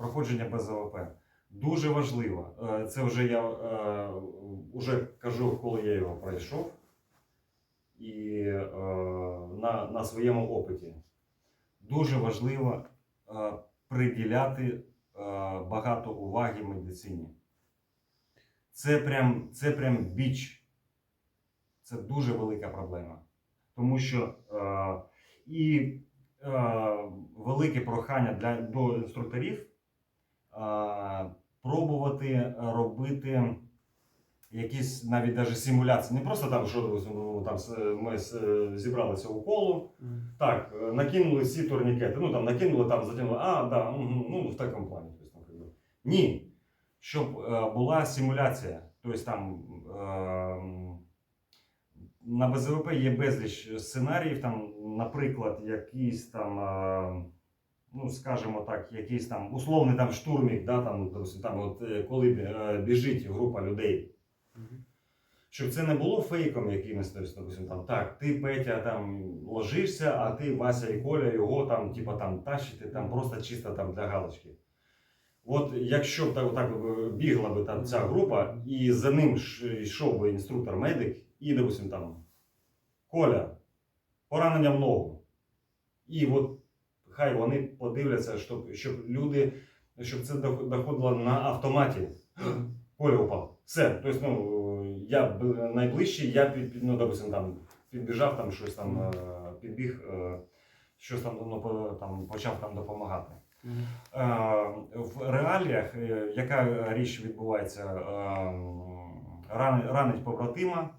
проходження без АВП. Дуже важливо. Е, Це вже я е, вже кажу, коли я його пройшов. І е, на, на своєму опиті. Дуже важливо е, приділяти е, багато уваги медицині. Це прям, це прям біч. Це дуже велика проблема. Тому що е, і е, велике прохання для, до інструкторів е, пробувати робити якісь навіть даже симуляції. Не просто там, що ну, там ми зібралися у колу, так, е, накинули всі турнікети. Ну там накинули, там затягнули. А, да, угу, ну в такому плані. Тобто. Ні. Щоб е, була симуляція. Тобто там е, на БЗВП є безліч сценаріїв, там, наприклад, якийсь там, е, ну скажімо так, якийсь там условний там штурмік, да, там, там, от, е, коли е, біжить група людей. Щоб це не було фейком якимось, тобто, допустим, там, так, ти Петя там ложишся, а ти Вася і Коля його там, типа, там тащите, там просто чисто там для галочки. От якщо б так, так бігла би там ця група, і за ним йшов би інструктор-медик, і, допустим, там Коля, поранення в ногу. І от хай вони подивляться, щоб, щоб люди, щоб це доходило на автоматі. Коля упав. Все. Тобто, ну, я найближчий, я під, під- ну, допустим, там, підбіжав, там щось там е, підбіг, е, щось там, ну, там почав там допомагати. Е, В реаліях, яка річ відбувається, ранить побратима,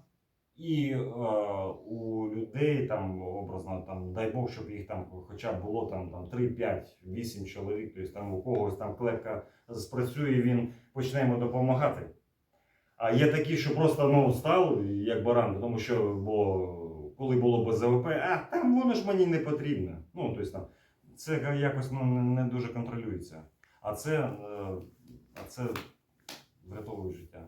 і е, у людей там образно, там, дай Бог, щоб їх там хоча б було там, там 3, 5, 8 чоловік, тобто там у когось там клепка спрацює, він почне йому допомагати. А є такі, що просто ну, став як баран, тому що бо, коли було без АВП, а там воно ж мені не потрібно. Ну, тобто, там, це якось ну, не дуже контролюється. А це, е, а це врятовує життя.